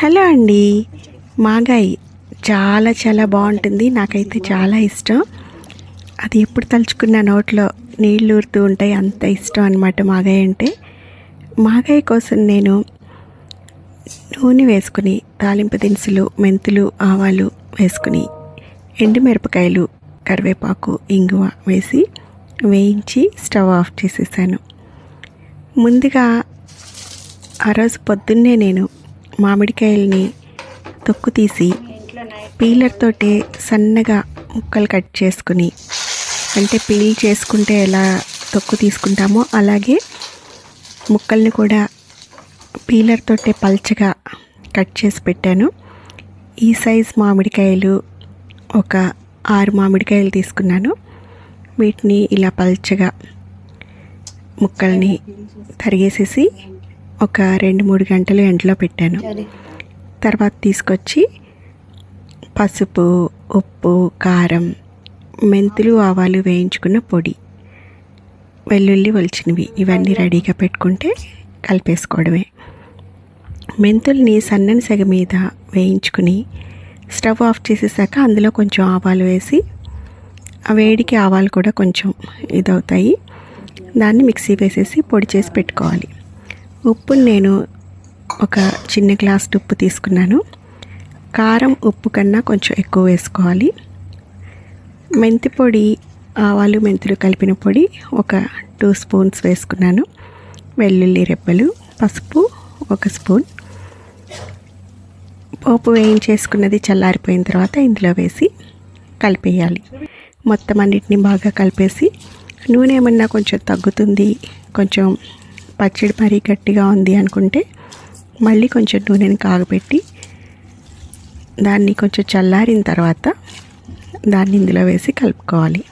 Hello అండి. మాగాయి చాలా చాలా బాగుంటుంది. నాకైతే చాలా ఇష్టం. అది ఎప్పుడు తలుచుకున్న నోట్లో నీళ్ళు ఊరుతూ ఉంటాయి. అంత ఇష్టం అనమాట మాగాయి అంటే. మాగాయి కోసం నేను నూనె వేసుకుని తాలింపు దినుసులు మెంతులు ఆవాలు వేసుకుని ఎండుమిరపకాయలు కరివేపాకు ఇంగువ వేసి వేయించి స్టవ్ ఆఫ్ చేసేసాను. ముందుగా ఆ రోజు పొద్దున్నే నేను మామిడికాయల్ని తొక్కు తీసి పీలర్ తోటే సన్నగా ముక్కలు కట్ చేసుకుని అంటే పీల్ చేసుకుంటే ఎలా తొక్కు తీసుకుంటామో అలాగే ముక్కల్ని కూడా పీలర్ తోటే పల్చగా కట్ చేసి పెట్టాను. ఈ సైజ్ మామిడికాయలు ఒక ఆరు మామిడికాయలు తీసుకున్నాను. వీటిని ఇలా పల్చగా ముక్కల్ని తరిగేసేసి ఒక రెండు మూడు గంటలు ఎండలో పెట్టాను. తర్వాత తీసుకొచ్చి పసుపు ఉప్పు కారం మెంతులు ఆవాలు వేయించుకున్న పొడి వెల్లుల్లి ఒలిచినవి ఇవన్నీ రెడీగా పెట్టుకుంటే కలిపేసుకోవడమే. మెంతుల్ని సన్నని సెగ మీద వేయించుకుని స్టవ్ ఆఫ్ చేసేసాక అందులో కొంచెం ఆవాలు వేసి ఆ వేడికి ఆవాలు కూడా కొంచెం ఇదవుతాయి. దాన్ని మిక్సీ వేసేసి పొడి చేసి పెట్టుకోవాలి. ఉప్పు నేను ఒక చిన్న గ్లాస్ ఉప్పు తీసుకున్నాను. కారం ఉప్పు కన్నా కొంచెం ఎక్కువ వేసుకోవాలి. మెంతి పొడి ఆవాలు మెంతులు కలిపిన పొడి ఒక టూ స్పూన్స్ వేసుకున్నాను. వెల్లుల్లి రెబ్బలు పసుపు ఒక స్పూన్. పోపు వేయించేసుకున్నది చల్లారిపోయిన తర్వాత ఇందులో వేసి కలిపేయాలి. మొత్తం అన్నిటిని బాగా కలిపేసి నూనె ఏమన్నా కొంచెం తగ్గుతుంది కొంచెం పచ్చడి మరీ గట్టిగా ఉంది అనుకుంటే మళ్ళీ కొంచెం నూనెని కాగపెట్టి దాన్ని కొంచెం చల్లారిన తర్వాత దాన్ని ఇందులో వేసి కలుపుకోవాలి.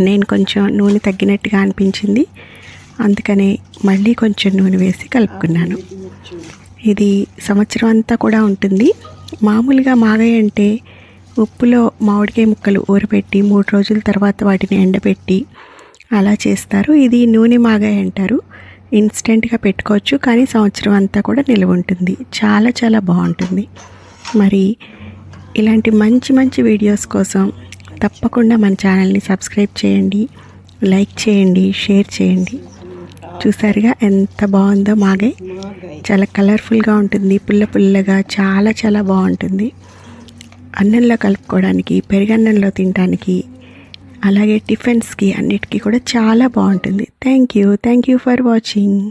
నేను కొంచెం నూనె తగ్గినట్టుగా అనిపించింది. అందుకనే మళ్ళీ కొంచెం నూనె వేసి కలుపుకున్నాను. ఇది సంవత్సరం అంతా కూడా ఉంటుంది. మామూలుగా మాగాయ అంటే ఉప్పులో మామిడికాయ ముక్కలు ఊరబెట్టి మూడు రోజుల తర్వాత వాటిని ఎండబెట్టి అలా చేస్తారు. ఇది నూనె మాగాయ అంటారు. ఇన్స్టెంట్గా పెట్టుకోవచ్చు. కానీ సంవత్సరం అంతా కూడా నిల్వ ఉంటుంది. చాలా చాలా బాగుంటుంది. మరి ఇలాంటి మంచి మంచి వీడియోస్ కోసం తప్పకుండా మన ఛానల్ని సబ్స్క్రైబ్ చేయండి. లైక్ చేయండి. షేర్ చేయండి. చూసారుగా ఎంత బాగుందో మాగే చాలా కలర్ఫుల్గా ఉంటుంది. పుల్ల పుల్లగా చాలా చాలా బాగుంటుంది. అన్నంలో కలుపుకోవడానికి పెరుగన్నంలో తినడానికి అలాగే టిఫిన్స్కి అన్నిటికీ కూడా చాలా బాగుంటుంది. Thank you thank you for watching.